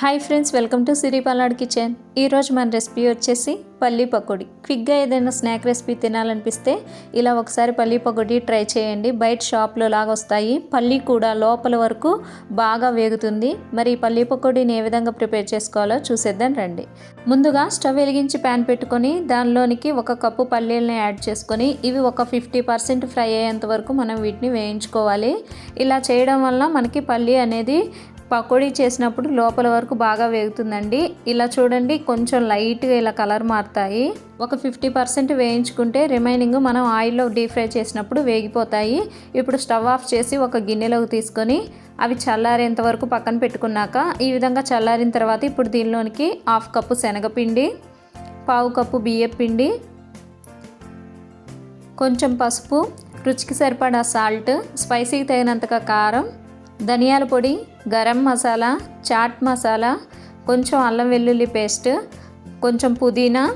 Hi friends welcome to Siripalad kitchen. ఈరోజు మన recipe వచ్చేసి పల్లీ పకోడీ. క్విక్గా ఏదైనా స్నాక్ రెసిపీ తినాలనిపిస్తే ఇలా ఒకసారి పల్లీ పకోడీ ట్రై చేయండి. బయట షాప్లో లాగా వస్తాయి. పల్లీ కూడా లోపల వరకు బాగా వేగుతుంది. మరి ఈ పల్లీ పకోడీని ఏ విధంగా ప్రిపేర్ చేసుకోవాలో చూసేద్దాం రండి. ముందుగా స్టవ్ వెలిగించి ప్యాన్ పెట్టుకొని దానిలోనికి ఒక కప్పు పల్లీలను యాడ్ చేసుకొని ఇవి ఒక ఫిఫ్టీ పర్సెంట్ ఫ్రై అయ్యేంత వరకు మనం వీటిని వేయించుకోవాలి. ఇలా చేయడం వల్ల మనకి పల్లీ అనేది పకోడీ చేసినప్పుడు లోపల వరకు బాగా వేగుతుందండి. ఇలా చూడండి కొంచెం లైట్గా ఇలా కలర్ మారుతాయి. ఒక ఫిఫ్టీ పర్సెంట్ వేయించుకుంటే రిమైనింగ్ మనం ఆయిల్లో డీప్ ఫ్రై చేసినప్పుడు వేగిపోతాయి. ఇప్పుడు స్టవ్ ఆఫ్ చేసి ఒక గిన్నెలోకి తీసుకొని అవి చల్లారేంత వరకు పక్కన పెట్టుకున్నాక ఈ విధంగా చల్లారిన తర్వాత ఇప్పుడు దీనిలోనికి హాఫ్ కప్పు శనగపిండి పావు కప్పు బియ్యం పిండి కొంచెం పసుపు రుచికి సరిపడా సాల్ట్ స్పైసీకి తగినంతగా కారం ధనియాల పొడి గరం మసాలా చాట్ మసాలా కొంచెం అల్లం వెల్లుల్లి పేస్ట్ కొంచెం పుదీనా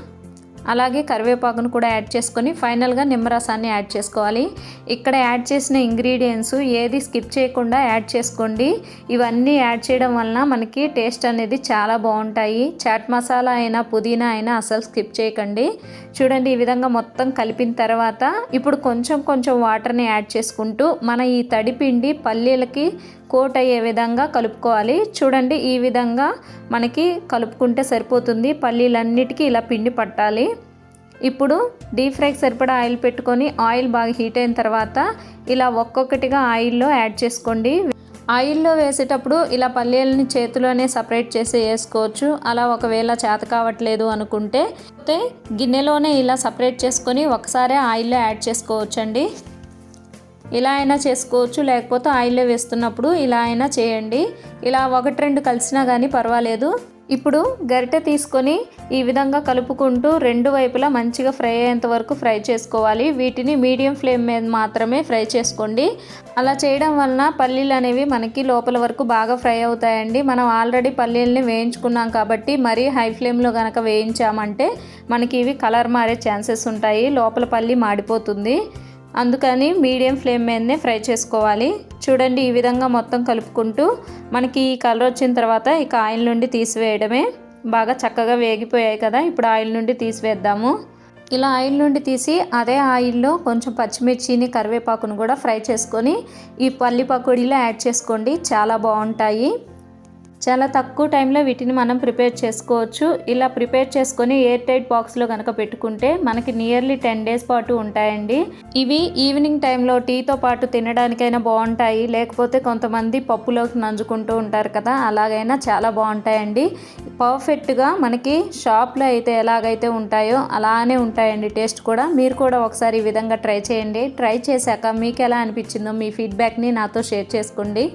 అలాగే కరివేపాకును కూడా యాడ్ చేసుకొని ఫైనల్గా నిమ్మరసాన్ని యాడ్ చేసుకోవాలి. ఇక్కడ యాడ్ చేసిన ఇంగ్రీడియంట్స్ ఏది స్కిప్ చేయకుండా యాడ్ చేసుకోండి. ఇవన్నీ యాడ్ చేయడం వలన మనకి టేస్ట్ అనేది చాలా బాగుంటాయి. చాట్ మసాలా అయినా పుదీనా అయినా అసలు స్కిప్ చేయకండి. చూడండి ఈ విధంగా మొత్తం కలిపిన తర్వాత ఇప్పుడు కొంచెం కొంచెం వాటర్ని యాడ్ చేసుకుంటూ మన ఈ తడిపిండి పల్లీలకి కోట్ అయ్యే విధంగా కలుపుకోవాలి. చూడండి ఈ విధంగా మనకి కలుపుకుంటే సరిపోతుంది. పల్లీలన్నిటికీ ఇలా పిండి పట్టాలి. ఇప్పుడు డీప్ ఫ్రైకి సరిపడా ఆయిల్ పెట్టుకొని ఆయిల్ బాగా హీట్ అయిన తర్వాత ఇలా ఒక్కొక్కటిగా ఆయిల్లో యాడ్ చేసుకోండి. ఆయిల్లో వేసేటప్పుడు ఇలా పల్లీలని చేతిలోనే సపరేట్ చేసి వేసుకోవచ్చు. అలా ఒకవేళ చేత కావట్లేదు అనుకుంటే గిన్నెలోనే ఇలా సపరేట్ చేసుకొని ఒకసారి ఆయిల్లో యాడ్ చేసుకోవచ్చండి. ఇలా అయినా చేసుకోవచ్చు లేకపోతే ఆయిల్లో వేస్తున్నప్పుడు ఇలా అయినా చేయండి. ఇలా ఒకటి రెండు కలిసినా కానీ పర్వాలేదు. ఇప్పుడు గరిటె తీసుకొని ఈ విధంగా కలుపుకుంటూ రెండు వైపులా మంచిగా ఫ్రై అయ్యేంత వరకు ఫ్రై చేసుకోవాలి. వీటిని మీడియం ఫ్లేమ్ మీద మాత్రమే ఫ్రై చేసుకోండి. అలా చేయడం వలన పల్లీలు అనేవి మనకి లోపల వరకు బాగా ఫ్రై అవుతాయండి. మనం ఆల్రెడీ పల్లీలని వేయించుకున్నాం కాబట్టి మరీ హై ఫ్లేమ్లో కనుక వేయించామంటే మనకి ఇవి కలర్ మారే ఛాన్సెస్ ఉంటాయి. లోపల పల్లి మాడిపోతుంది. అందుకని మీడియం ఫ్లేమ్ మీదనే ఫ్రై చేసుకోవాలి. చూడండి ఈ విధంగా మొత్తం కలుపుకుంటూ మనకి ఈ కలర్ వచ్చిన తర్వాత ఇక ఆయిల్ నుండి తీసివేయడమే బాగా చక్కగా వేగిపోయాయి కదా. ఇప్పుడు ఆయిల్ నుండి తీసివేద్దాము. ఇలా ఆయిల్ నుండి తీసి అదే ఆయిల్లో కొంచెం పచ్చిమిర్చిని కరివేపాకును కూడా ఫ్రై చేసుకొని ఈ పల్లి పకోడీలో యాడ్ చేసుకోండి. చాలా బాగుంటాయి. చాలా తక్కువ టైంలో వీటిని మనం ప్రిపేర్ చేసుకోవచ్చు. ఇలా ప్రిపేర్ చేసుకొని ఎయిర్ టైట్ బాక్స్లో కనుక పెట్టుకుంటే మనకి నియర్లీ టెన్ డేస్ పాటు ఉంటాయండి. ఇవి ఈవినింగ్ టైంలో టీతో పాటు తినడానికైనా బాగుంటాయి. లేకపోతే కొంతమంది పప్పులోకి నంజుకుంటూ ఉంటారు కదా అలాగైనా చాలా బాగుంటాయండి. పర్ఫెక్ట్గా మనకి షాప్లో అయితే ఎలాగైతే ఉంటాయో అలానే ఉంటాయండి టేస్ట్ కూడా. మీరు కూడా ఒకసారి ఈ విధంగా ట్రై చేయండి. ట్రై చేశాక మీకు ఎలా అనిపించిందో మీ ఫీడ్బ్యాక్ని నాతో షేర్ చేసుకోండి.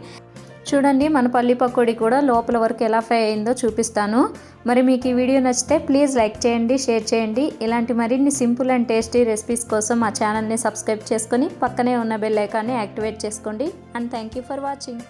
చూడండి మన పల్లి పకోడీ కూడా లోపల వరకు ఎలా ఫ్రై అయిందో చూపిస్తాను. మరి మీకు ఈ వీడియో నచ్చితే ప్లీజ్ లైక్ చేయండి షేర్ చేయండి. ఇలాంటి మరిన్ని సింపుల్ అండ్ టేస్టీ రెసిపీస్ కోసం మా ఛానల్ని సబ్స్క్రైబ్ చేసుకొని పక్కనే ఉన్న బెల్ ఐకాన్ని యాక్టివేట్ చేసుకోండి. And thank you for watching.